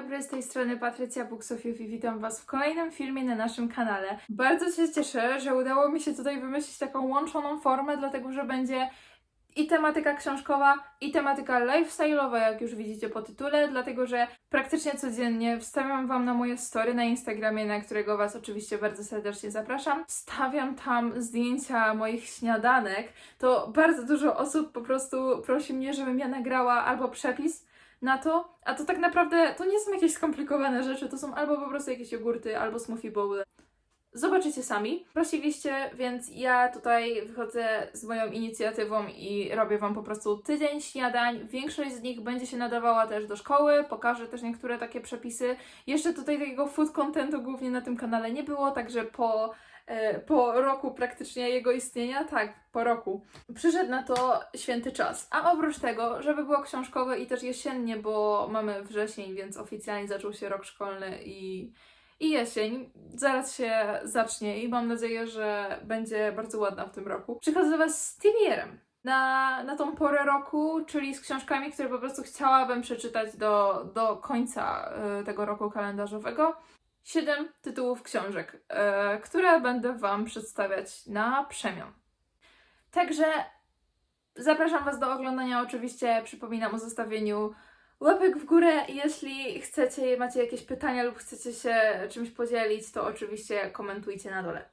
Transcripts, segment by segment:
dobry, z tej strony Patrycja Buksofiów i witam Was w kolejnym filmie na naszym kanale. Bardzo się cieszę, że udało mi się tutaj wymyślić taką łączoną formę, dlatego że będzie i tematyka książkowa, i tematyka lifestyle'owa, jak już widzicie po tytule, dlatego że praktycznie codziennie wstawiam Wam na moje story na Instagramie, na którego Was oczywiście bardzo serdecznie zapraszam. Wstawiam tam zdjęcia moich śniadanek. To bardzo dużo osób po prostu prosi mnie, żebym ja nagrała albo przepis na to, a to tak naprawdę to nie są jakieś skomplikowane rzeczy, to są albo po prostu jakieś jogurty, albo smoothie bowl. Zobaczycie sami. Prosiliście, więc ja tutaj wychodzę z moją inicjatywą i robię Wam po prostu tydzień śniadań. Większość z nich będzie się nadawała też do szkoły, pokażę też niektóre takie przepisy. Jeszcze tutaj takiego food contentu głównie na tym kanale nie było, także po, po roku praktycznie jego istnienia, tak, po roku, przyszedł na to święty czas. A oprócz tego, żeby było książkowe i też jesiennie, bo mamy wrzesień, więc oficjalnie zaczął się rok szkolny i i jesień zaraz się zacznie i mam nadzieję, że będzie bardzo ładna w tym roku. Przychodzę do Was z TBR-em na, na tą porę roku, czyli z książkami, które po prostu chciałabym przeczytać do, do końca y, tego roku kalendarzowego. Siedem tytułów książek, y, które będę Wam przedstawiać na przemian. Także zapraszam Was do oglądania. Oczywiście przypominam o zostawieniu łapek w górę. Jeśli chcecie, macie jakieś pytania lub chcecie się czymś podzielić, to oczywiście komentujcie na dole.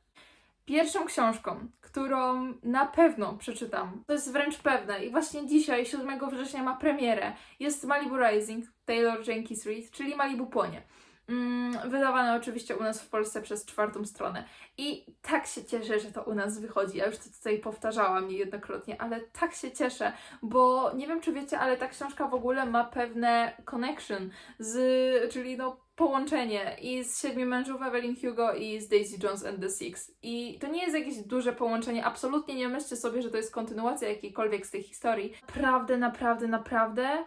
Pierwszą książką, którą na pewno przeczytam, to jest wręcz pewne i właśnie dzisiaj, 7 września ma premierę, jest Malibu Rising Taylor Jenkins Reid, czyli Malibu Płonie. Mm, wydawane oczywiście u nas w Polsce przez czwartą stronę. I tak się cieszę, że to u nas wychodzi. Ja już to tutaj powtarzałam niejednokrotnie, ale tak się cieszę, bo nie wiem, czy wiecie, ale ta książka w ogóle ma pewne connection z, czyli no połączenie i z Siedmiu Mężów Evelyn Hugo i z Daisy Jones and the Six. I to nie jest jakieś duże połączenie, absolutnie nie myślcie sobie, że to jest kontynuacja jakiejkolwiek z tej historii. Naprawdę, naprawdę, naprawdę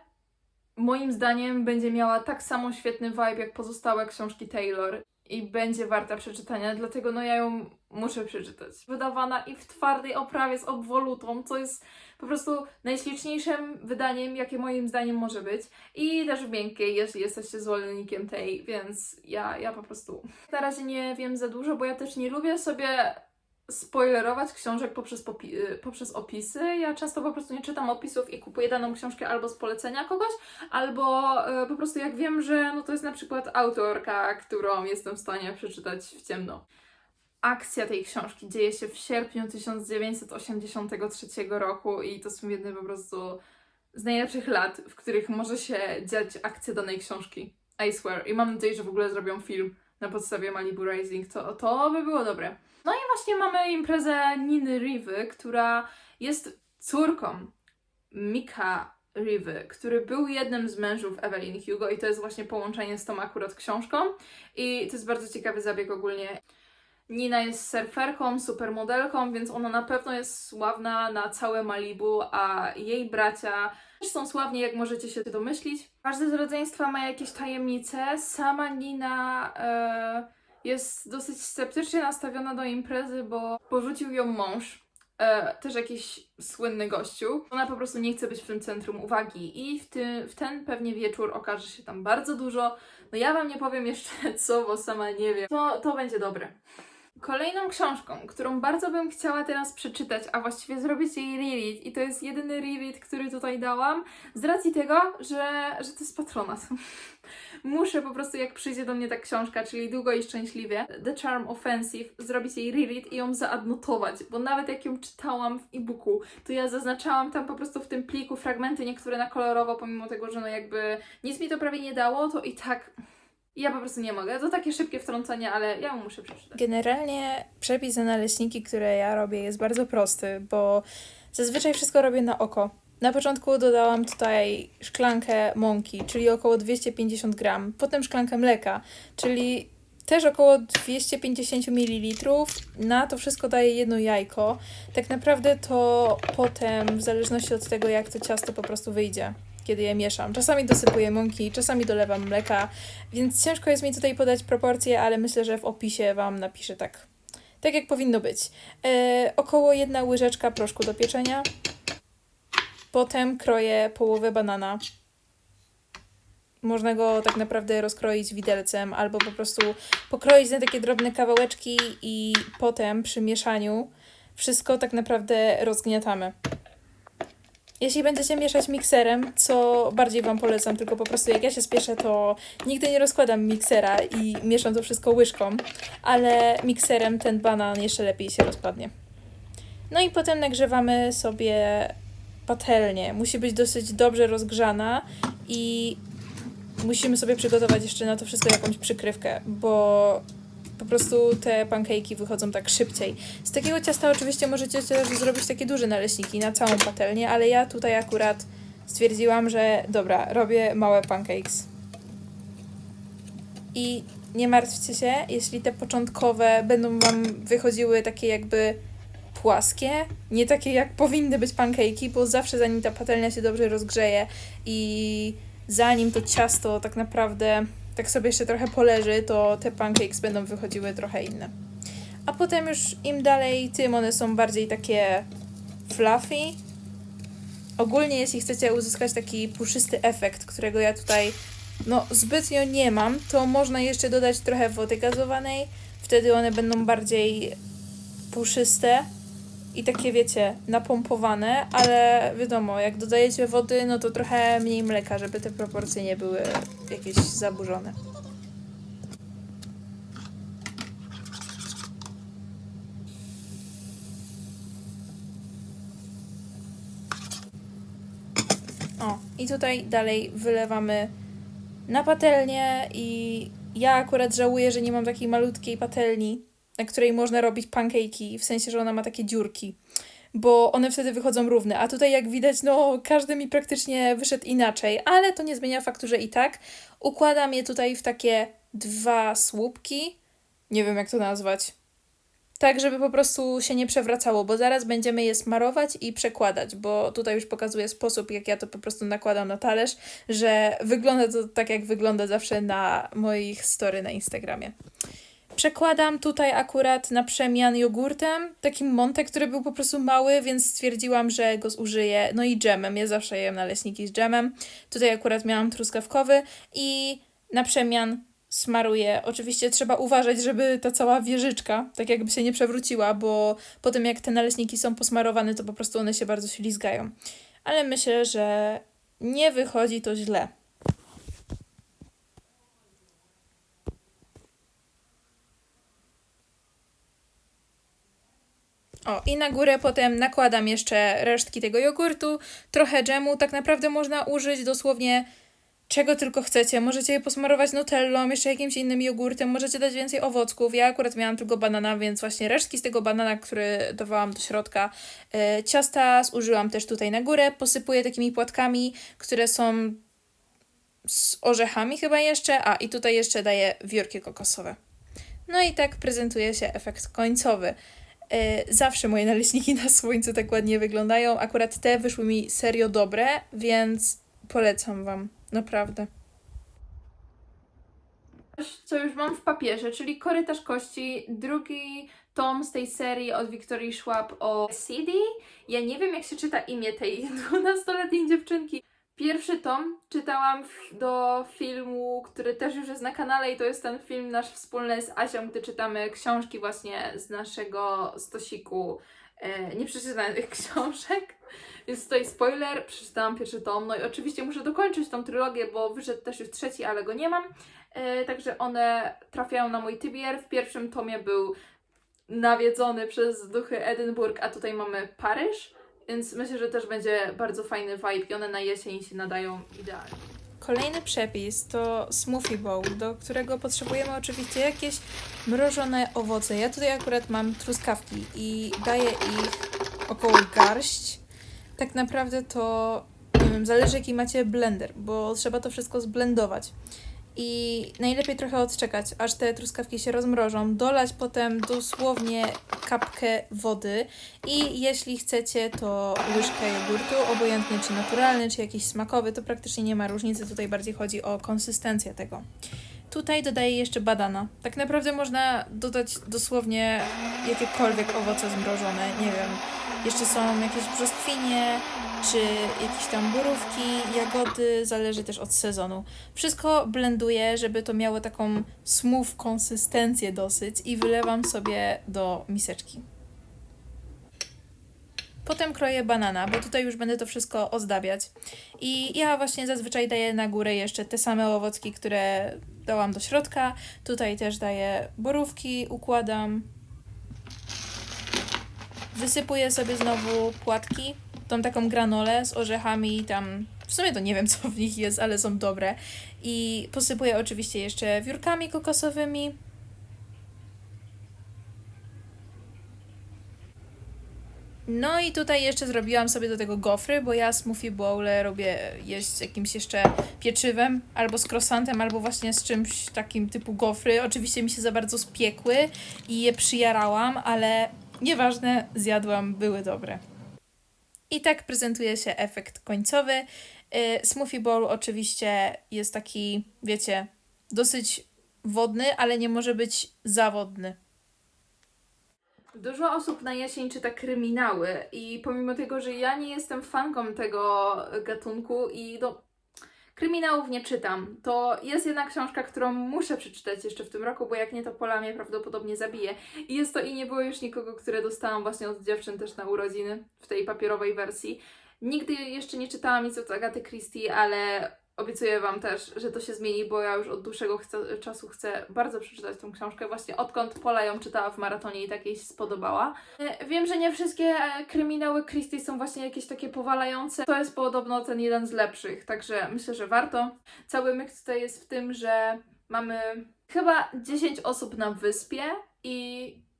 moim zdaniem będzie miała tak samo świetny vibe jak pozostałe książki Taylor i będzie warta przeczytania, dlatego no ja ją muszę przeczytać. Wydawana i w twardej oprawie z obwolutą, co jest po prostu najśliczniejszym wydaniem, jakie moim zdaniem może być. I też w miękkiej, jeśli jesteście zwolennikiem tej, więc ja, ja po prostu na razie nie wiem za dużo, bo ja też nie lubię sobie spoilerować książek poprzez, y, poprzez opisy. Ja często po prostu nie czytam opisów i kupuję daną książkę albo z polecenia kogoś, albo y, po prostu jak wiem, że no to jest na przykład autorka, którą jestem w stanie przeczytać w ciemno. Akcja tej książki dzieje się w sierpniu 1983 roku i to są jedne po prostu z najlepszych lat, w których może się dziać akcja danej książki. I swear. I mam nadzieję, że w ogóle zrobią film na podstawie Malibu Rising. To, to by było dobre. No i właśnie mamy imprezę Niny Rivy, która jest córką Mika Rivy, który był jednym z mężów Evelyn Hugo i to jest właśnie połączenie z tą akurat książką i to jest bardzo ciekawy zabieg ogólnie. Nina jest surferką, supermodelką, więc ona na pewno jest sławna na całe Malibu, a jej bracia też są sławni, jak możecie się domyślić. Każde z rodzeństwa ma jakieś tajemnice. Sama Nina e, jest dosyć sceptycznie nastawiona do imprezy, bo porzucił ją mąż. E, też jakiś słynny gościu. Ona po prostu nie chce być w tym centrum uwagi i w, ty, w ten pewnie wieczór okaże się tam bardzo dużo. No ja wam nie powiem jeszcze co, bo sama nie wiem. To, to będzie dobre. Kolejną książką, którą bardzo bym chciała teraz przeczytać, a właściwie zrobić jej reread i to jest jedyny reread, który tutaj dałam, z racji tego, że, że to jest patronat. Muszę po prostu, jak przyjdzie do mnie ta książka, czyli Długo i Szczęśliwie, The Charm Offensive, zrobić jej reread i ją zaadnotować, bo nawet jak ją czytałam w e-booku, to ja zaznaczałam tam po prostu w tym pliku fragmenty, niektóre na kolorowo, pomimo tego, że no jakby nic mi to prawie nie dało, to i tak ja po prostu nie mogę. To takie szybkie wtrącenie, ale ja ją muszę przeczytać. Generalnie przepis na naleśniki, które ja robię, jest bardzo prosty, bo zazwyczaj wszystko robię na oko. Na początku dodałam tutaj szklankę mąki, czyli około 250 gram, potem szklankę mleka, czyli też około 250 ml. Na to wszystko daję jedno jajko. Tak naprawdę to potem, w zależności od tego, jak to ciasto po prostu wyjdzie, kiedy je mieszam. Czasami dosypuję mąki, czasami dolewam mleka, więc ciężko jest mi tutaj podać proporcje, ale myślę, że w opisie Wam napiszę tak, tak jak powinno być. E, około jedna łyżeczka proszku do pieczenia. Potem kroję połowę banana. można go tak naprawdę rozkroić widelcem albo po prostu pokroić na takie drobne kawałeczki i potem przy mieszaniu wszystko tak naprawdę rozgniatamy. Jeśli będziecie mieszać mikserem, co bardziej Wam polecam, tylko po prostu jak ja się spieszę, to nigdy nie rozkładam miksera i mieszam to wszystko łyżką, ale mikserem ten banan jeszcze lepiej się rozpadnie. No i potem nagrzewamy sobie patelnię. Musi być dosyć dobrze rozgrzana i musimy sobie przygotować jeszcze na to wszystko jakąś przykrywkę, bo po prostu te pancake'i wychodzą tak szybciej. Z takiego ciasta oczywiście możecie też zrobić takie duże naleśniki na całą patelnię, ale ja tutaj akurat stwierdziłam, że dobra, robię małe pancakes. I nie martwcie się, jeśli te początkowe będą Wam wychodziły takie jakby płaskie, nie takie jak powinny być pancake'i, bo zawsze zanim ta patelnia się dobrze rozgrzeje i zanim to ciasto tak naprawdę tak sobie jeszcze trochę poleży, to te pancakes będą wychodziły trochę inne. A potem już im dalej, tym one są bardziej takie fluffy. Ogólnie jeśli chcecie uzyskać taki puszysty efekt, którego ja tutaj no zbytnio nie mam, to można jeszcze dodać trochę wody gazowanej. Wtedy one będą bardziej puszyste i takie wiecie, napompowane, ale wiadomo, jak dodajecie wody, no to trochę mniej mleka, żeby te proporcje nie były jakieś zaburzone. O, i tutaj dalej wylewamy na patelnię i ja akurat żałuję, że nie mam takiej malutkiej patelni, na której można robić pancake'i, w sensie, że ona ma takie dziurki, bo one wtedy wychodzą równe, a tutaj jak widać, no każdy mi praktycznie wyszedł inaczej, ale to nie zmienia faktu, że i tak. Układam je tutaj w takie dwa słupki, nie wiem jak to nazwać, tak żeby po prostu się nie przewracało, bo zaraz będziemy je smarować i przekładać, bo tutaj już pokazuję sposób, jak ja to po prostu nakładam na talerz, że wygląda to tak, jak wygląda zawsze na moich story na Instagramie. Przekładam tutaj akurat na przemian jogurtem, takim Monte, który był po prostu mały, więc stwierdziłam, że go zużyję. No i dżemem, ja zawsze jem naleśniki z dżemem. Tutaj akurat miałam truskawkowy i na przemian smaruję. Oczywiście trzeba uważać, żeby ta cała wieżyczka tak jakby się nie przewróciła, bo potem jak te naleśniki są posmarowane, to po prostu one się bardzo ślizgają. Ale myślę, że nie wychodzi to źle. O, i na górę potem nakładam jeszcze resztki tego jogurtu, trochę dżemu. Tak naprawdę można użyć dosłownie czego tylko chcecie. Możecie je posmarować nutellą, jeszcze jakimś innym jogurtem, możecie dać więcej owocków. Ja akurat miałam tylko banana, więc właśnie resztki z tego banana, który dawałam do środka e, ciasta, zużyłam też tutaj na górę. Posypuję takimi płatkami, które są z orzechami chyba jeszcze. A, i tutaj jeszcze daję wiórki kokosowe. No i tak prezentuje się efekt końcowy. E, Zawsze moje naleśniki na słońcu tak ładnie wyglądają. Akurat te wyszły mi serio dobre, więc polecam Wam. Naprawdę. Co już mam w papierze, czyli Korytarz Kości, drugi tom z tej serii od Wiktorii Schwab o CD. Ja nie wiem, jak się czyta imię tej 12-letniej dziewczynki. Pierwszy tom czytałam do filmu, który też już jest na kanale i to jest ten film nasz wspólny z Asią, gdy czytamy książki właśnie z naszego stosiku e, nieprzeczytanych książek. Więc tutaj spoiler, przeczytałam pierwszy tom. No i oczywiście muszę dokończyć tą trylogię, bo wyszedł też już trzeci, ale go nie mam. E, także one trafiają na mój tybier. W pierwszym tomie był nawiedzony przez duchy Edynburg, a tutaj mamy Paryż. Więc myślę, że też będzie bardzo fajny vibe i one na jesień się nadają idealnie. Kolejny przepis to smoothie bowl, do którego potrzebujemy oczywiście jakieś mrożone owoce. Ja tutaj akurat mam truskawki i daję ich około garść. Tak naprawdę to, nie wiem, zależy jaki macie blender, bo trzeba to wszystko zblendować. I najlepiej trochę odczekać, aż te truskawki się rozmrożą, dolać potem dosłownie kapkę wody i jeśli chcecie, to łyżkę jogurtu, obojętnie czy naturalny, czy jakiś smakowy, to praktycznie nie ma różnicy, tutaj bardziej chodzi o konsystencję tego. Tutaj dodaję jeszcze badana. Tak naprawdę można dodać dosłownie jakiekolwiek owoce zmrożone, nie wiem, Jeszcze są jakieś brzoskwinie, czy jakieś tam borówki, jagody, zależy też od sezonu. Wszystko blenduję, żeby to miało taką smooth konsystencję dosyć i wylewam sobie do miseczki. Potem kroję banana, bo tutaj już będę to wszystko ozdabiać. I ja właśnie zazwyczaj daję na górę jeszcze te same owocki, które dałam do środka. Tutaj też daję borówki, układam. Wysypuję sobie znowu płatki, tą taką granolę z orzechami, tam w sumie to nie wiem co w nich jest, ale są dobre. I posypuję oczywiście jeszcze wiórkami kokosowymi. No i tutaj jeszcze zrobiłam sobie do tego gofry, bo ja smoothie bowl robię jeść z jakimś jeszcze pieczywem, albo z croissantem, albo właśnie z czymś takim typu gofry. Oczywiście mi się za bardzo spiekły i je przyjarałam, ale nieważne, zjadłam, były dobre. I tak prezentuje się efekt końcowy. Y, Smoothie bowl oczywiście jest taki, wiecie, dosyć wodny, ale nie może być zawodny. Dużo osób na jesień czyta kryminały i pomimo tego, że ja nie jestem fanką tego gatunku i do kryminałów nie czytam, to jest jedna książka, którą muszę przeczytać jeszcze w tym roku, bo jak nie, to Pola mnie prawdopodobnie zabije. I jest to I nie było już nikogo, które dostałam właśnie od dziewczyn też na urodziny w tej papierowej wersji. Nigdy jeszcze nie czytałam nic od Agaty Christie, ale obiecuję Wam też, że to się zmieni, bo ja już od dłuższego chcę, czasu chcę bardzo przeczytać tą książkę. Właśnie odkąd Pola ją czytała w maratonie i tak jej się spodobała. E, Wiem, że nie wszystkie e, kryminały Christie są właśnie jakieś takie powalające. To jest podobno ten jeden z lepszych, także myślę, że warto. Cały myk tutaj jest w tym, że mamy chyba 10 osób na wyspie i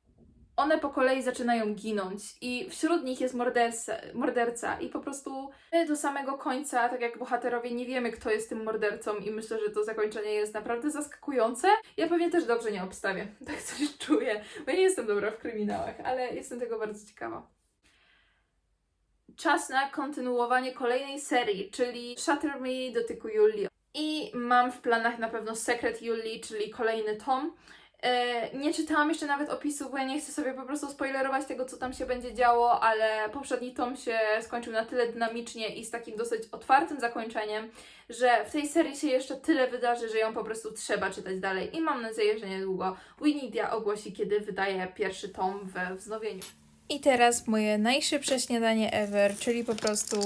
one po kolei zaczynają ginąć i wśród nich jest morderca, morderca i po prostu my do samego końca, tak jak bohaterowie, nie wiemy kto jest tym mordercą i myślę, że to zakończenie jest naprawdę zaskakujące. Ja pewnie też dobrze nie obstawię, tak coś czuję, bo ja nie jestem dobra w kryminałach, ale jestem tego bardzo ciekawa. Czas na kontynuowanie kolejnej serii, czyli Shatter Me dotyku Julii. I mam w planach na pewno Sekret Julii, czyli kolejny tom. E, nie czytałam jeszcze nawet opisu, bo ja nie chcę sobie po prostu spoilerować tego, co tam się będzie działo, ale poprzedni tom się skończył na tyle dynamicznie i z takim dosyć otwartym zakończeniem, że w tej serii się jeszcze tyle wydarzy, że ją po prostu trzeba czytać dalej i mam nadzieję, że niedługo Winidia ogłosi, kiedy wydaje pierwszy tom we wznowieniu. I teraz moje najszybsze śniadanie ever, czyli po prostu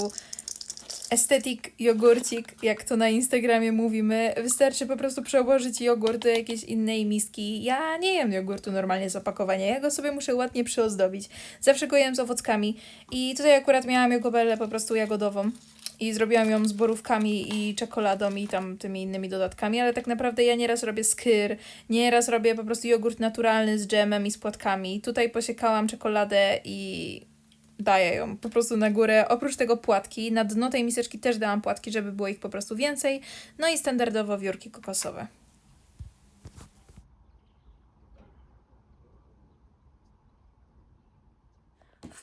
estetyk jogurcik, jak to na Instagramie mówimy. Wystarczy po prostu przełożyć jogurt do jakiejś innej miski. Ja nie jem jogurtu normalnie z opakowania, ja go sobie muszę ładnie przyozdobić. Zawsze go jem z owockami i tutaj akurat miałam jogobelę po prostu jagodową. I zrobiłam ją z borówkami i czekoladą i tam tymi innymi dodatkami, ale tak naprawdę ja nieraz robię skyr, nieraz robię po prostu jogurt naturalny z dżemem i z płatkami. Tutaj posiekałam czekoladę i daję ją po prostu na górę. Oprócz tego płatki, na dno tej miseczki też dałam płatki, żeby było ich po prostu więcej. No i standardowo wiórki kokosowe.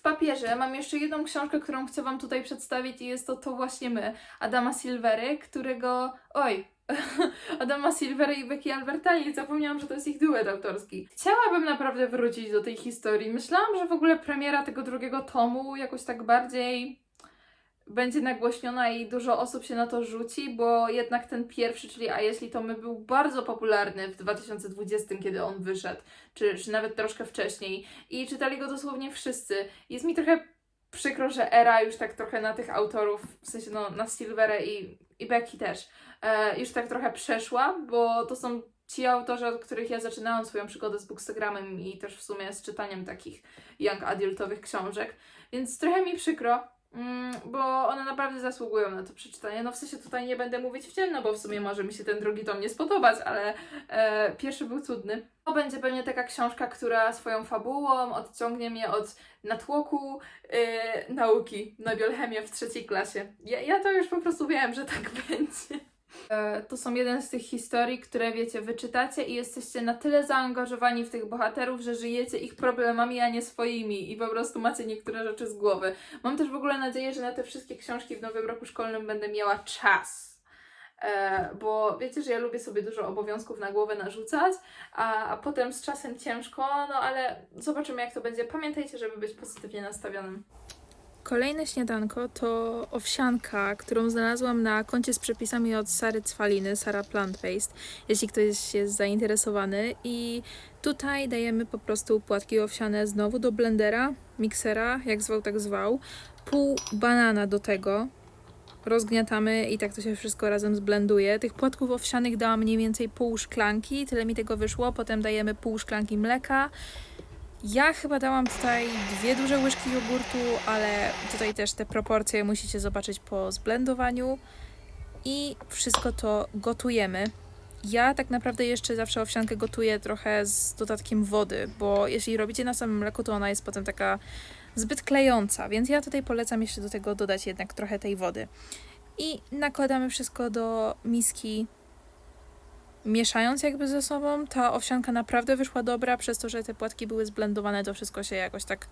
Papierze mam jeszcze jedną książkę, którą chcę Wam tutaj przedstawić i jest to To właśnie my, Adama Silvery, którego... Oj! Adama Silvery i Becky Albertalli, zapomniałam, że to jest ich duet autorski. Chciałabym naprawdę wrócić do tej historii. Myślałam, że w ogóle premiera tego drugiego tomu jakoś tak bardziej będzie nagłośniona i dużo osób się na to rzuci, bo jednak ten pierwszy, czyli A jeśli to my, był bardzo popularny w 2020, kiedy on wyszedł, czy, czy nawet troszkę wcześniej i czytali go dosłownie wszyscy. Jest mi trochę przykro, że era już tak trochę na tych autorów, w sensie no, na Silverę i, i Becky też, e, już tak trochę przeszła, bo to są ci autorzy, od których ja zaczynałam swoją przygodę z Bookstagramem i też w sumie z czytaniem takich young adultowych książek, więc trochę mi przykro, bo one naprawdę zasługują na to przeczytanie. No w sensie tutaj nie będę mówić w ciemno, bo w sumie może mi się ten drugi tom nie spodobać, ale e, pierwszy był cudny. To będzie pewnie taka książka, która swoją fabułą odciągnie mnie od natłoku yy, nauki na biochemię w trzeciej klasie. Ja, ja to już po prostu wiem, że tak będzie. E, To są jeden z tych historii, które wiecie, wyczytacie i jesteście na tyle zaangażowani w tych bohaterów, że żyjecie ich problemami, a nie swoimi i po prostu macie niektóre rzeczy z głowy. Mam też w ogóle nadzieję, że na te wszystkie książki w nowym roku szkolnym będę miała czas. e, bo wiecie, że ja lubię sobie dużo obowiązków na głowę narzucać, a, a potem z czasem ciężko, no ale zobaczymy jak to będzie. Pamiętajcie, żeby być pozytywnie nastawionym. Kolejne śniadanko to owsianka, którą znalazłam na koncie z przepisami od Sary Cwaliny, Sara Plant Based, jeśli ktoś jest zainteresowany. I tutaj dajemy po prostu płatki owsiane znowu do blendera, miksera, jak zwał, tak zwał. Pół banana do tego. Rozgniatamy i tak to się wszystko razem zblenduje. Tych płatków owsianych dałam mniej więcej pół szklanki, tyle mi tego wyszło. Potem dajemy pół szklanki mleka. Ja chyba dałam tutaj dwie duże łyżki jogurtu, ale tutaj też te proporcje musicie zobaczyć po zblendowaniu. I wszystko to gotujemy. Ja tak naprawdę jeszcze zawsze owsiankę gotuję trochę z dodatkiem wody, bo jeśli robicie na samym mleku, to ona jest potem taka zbyt klejąca, więc ja tutaj polecam jeszcze do tego dodać jednak trochę tej wody. I nakładamy wszystko do miski mieszając jakby ze sobą, ta owsianka naprawdę wyszła dobra, przez to, że te płatki były zblendowane, to wszystko się jakoś tak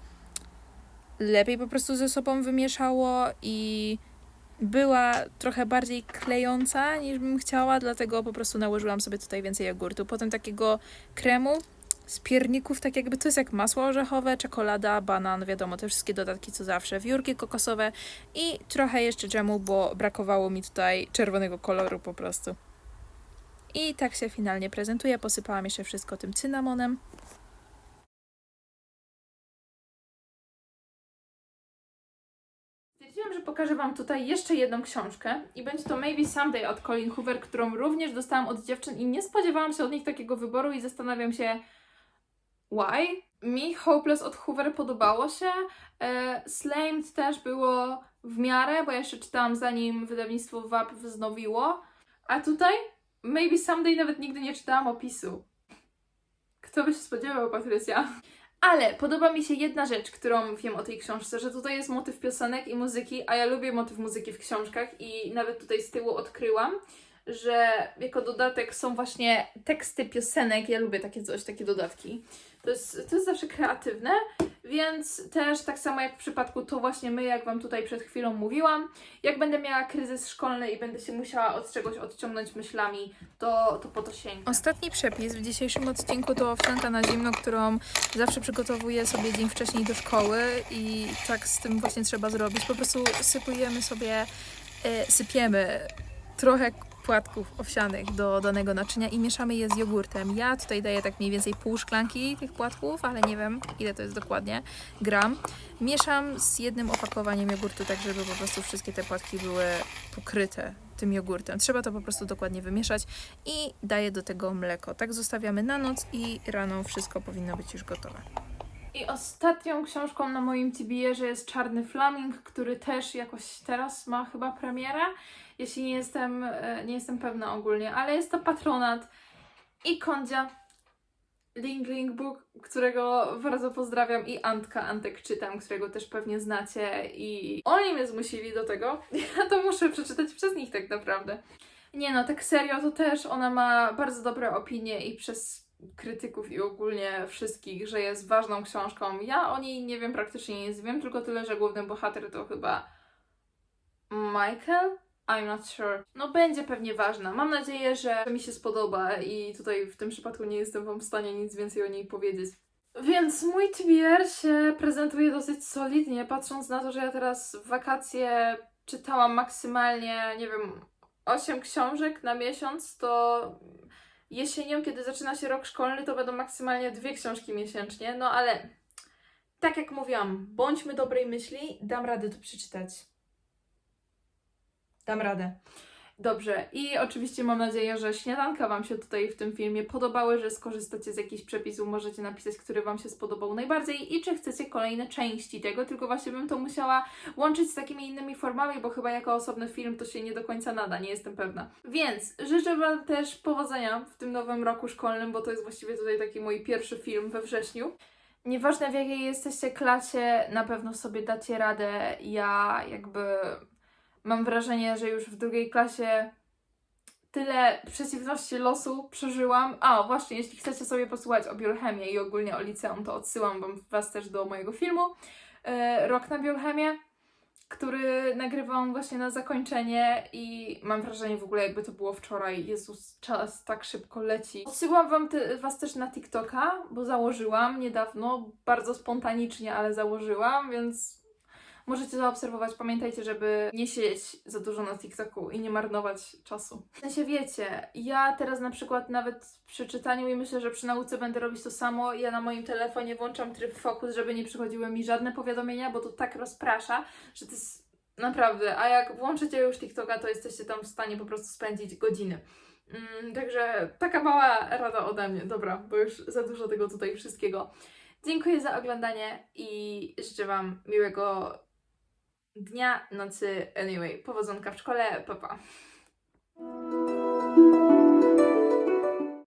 lepiej po prostu ze sobą wymieszało i była trochę bardziej klejąca niż bym chciała, dlatego po prostu nałożyłam sobie tutaj więcej jogurtu. Potem takiego kremu z pierników, tak jakby to jest jak masło orzechowe, czekolada, banan, wiadomo, te wszystkie dodatki co zawsze, wiórki kokosowe i trochę jeszcze dżemu, bo brakowało mi tutaj czerwonego koloru po prostu. I tak się finalnie prezentuje. Posypałam jeszcze wszystko tym cynamonem. Stwierdziłam, że pokażę Wam tutaj jeszcze jedną książkę i będzie to Maybe Someday od Colin Hoover, którą również dostałam od dziewczyn i nie spodziewałam się od nich takiego wyboru i zastanawiam się why. Mi Hopeless od Hoover podobało się, e, Slammed też było w miarę, bo jeszcze czytałam zanim wydawnictwo WAP wznowiło, a tutaj Maybe Someday nawet nigdy nie czytałam opisu. Kto by się spodziewał, Patrycja? Ale podoba mi się jedna rzecz, którą wiem o tej książce, że tutaj jest motyw piosenek i muzyki, a ja lubię motyw muzyki w książkach i nawet tutaj z tyłu odkryłam, że jako dodatek są właśnie teksty piosenek. Ja lubię takie coś, takie dodatki. To jest, to jest zawsze kreatywne, więc też tak samo jak w przypadku to właśnie my, jak Wam tutaj przed chwilą mówiłam, jak będę miała kryzys szkolny i będę się musiała od czegoś odciągnąć myślami, to, to po to sięgnę. Ostatni przepis w dzisiejszym odcinku to owsianka na zimno, którą zawsze przygotowuję sobie dzień wcześniej do szkoły i tak z tym właśnie trzeba zrobić. Po prostu sypujemy sobie, e, sypiemy trochę płatków owsianych do danego naczynia i mieszamy je z jogurtem. Ja tutaj daję tak mniej więcej pół szklanki tych płatków, ale nie wiem ile to jest dokładnie, gram. Mieszam z jednym opakowaniem jogurtu, tak żeby po prostu wszystkie te płatki były pokryte tym jogurtem. Trzeba to po prostu dokładnie wymieszać i daję do tego mleko. Tak zostawiamy na noc i rano wszystko powinno być już gotowe. I ostatnią książką na moim TBR jest Czarny Flaming, który też jakoś teraz ma chyba premierę, jeśli nie jestem, e, nie jestem pewna ogólnie, ale jest to Patronat i Kondzia Ling Ling Book, którego bardzo pozdrawiam i Antka Antek czytam, którego też pewnie znacie i oni mnie zmusili do tego. Ja to muszę przeczytać przez nich tak naprawdę. Nie no, tak serio to też ona ma bardzo dobre opinie i przez krytyków i ogólnie wszystkich, że jest ważną książką. Ja o niej nie wiem praktycznie nic. Wiem tylko tyle, że główny bohater to chyba Michael? I'm not sure. No będzie pewnie ważna. Mam nadzieję, że mi się spodoba i tutaj w tym przypadku nie jestem Wam w stanie nic więcej o niej powiedzieć. Więc mój TBR się prezentuje dosyć solidnie, patrząc na to, że ja teraz w wakacje czytałam maksymalnie, nie wiem, 8 książek na miesiąc, to jesienią, kiedy zaczyna się rok szkolny, to będą maksymalnie dwie książki miesięcznie, no ale tak jak mówiłam, bądźmy dobrej myśli, dam radę to przeczytać. Dam radę. Dobrze, i oczywiście mam nadzieję, że śniadanka Wam się tutaj w tym filmie podobały, że skorzystacie z jakichś przepisów, możecie napisać, który Wam się spodobał najbardziej i czy chcecie kolejne części tego, tylko właśnie bym to musiała łączyć z takimi innymi formami, bo chyba jako osobny film to się nie do końca nada, nie jestem pewna. Więc życzę Wam też powodzenia w tym nowym roku szkolnym, bo to jest właściwie tutaj taki mój pierwszy film we wrześniu. Nieważne w jakiej jesteście klasie, na pewno sobie dacie radę. Ja jakby mam wrażenie, że już w drugiej klasie tyle przeciwności losu przeżyłam. A, właśnie, jeśli chcecie sobie posłuchać o biochemii i ogólnie o liceum, to odsyłam wam, Was też do mojego filmu e, Rok na biochemię. który nagrywałam właśnie na zakończenie i mam wrażenie w ogóle jakby to było wczoraj. Jezus, czas tak szybko leci. Odsyłam wam te, was też na TikToka, bo założyłam niedawno, bardzo spontanicznie, ale założyłam, więc możecie zaobserwować. Pamiętajcie, żeby nie siedzieć za dużo na TikToku i nie marnować czasu. W sensie wiecie, ja teraz na przykład nawet przy czytaniu i myślę, że przy nauce będę robić to samo. Ja na moim telefonie włączam tryb fokus, żeby nie przychodziły mi żadne powiadomienia, bo to tak rozprasza, że to jest naprawdę. A jak włączycie już TikToka, to jesteście tam w stanie po prostu spędzić godziny. Mm, także taka mała rada ode mnie. Dobra, bo już za dużo tego tutaj wszystkiego. Dziękuję za oglądanie i życzę Wam miłego dnia, nocy, anyway, powodzonka w szkole, papa. Pa.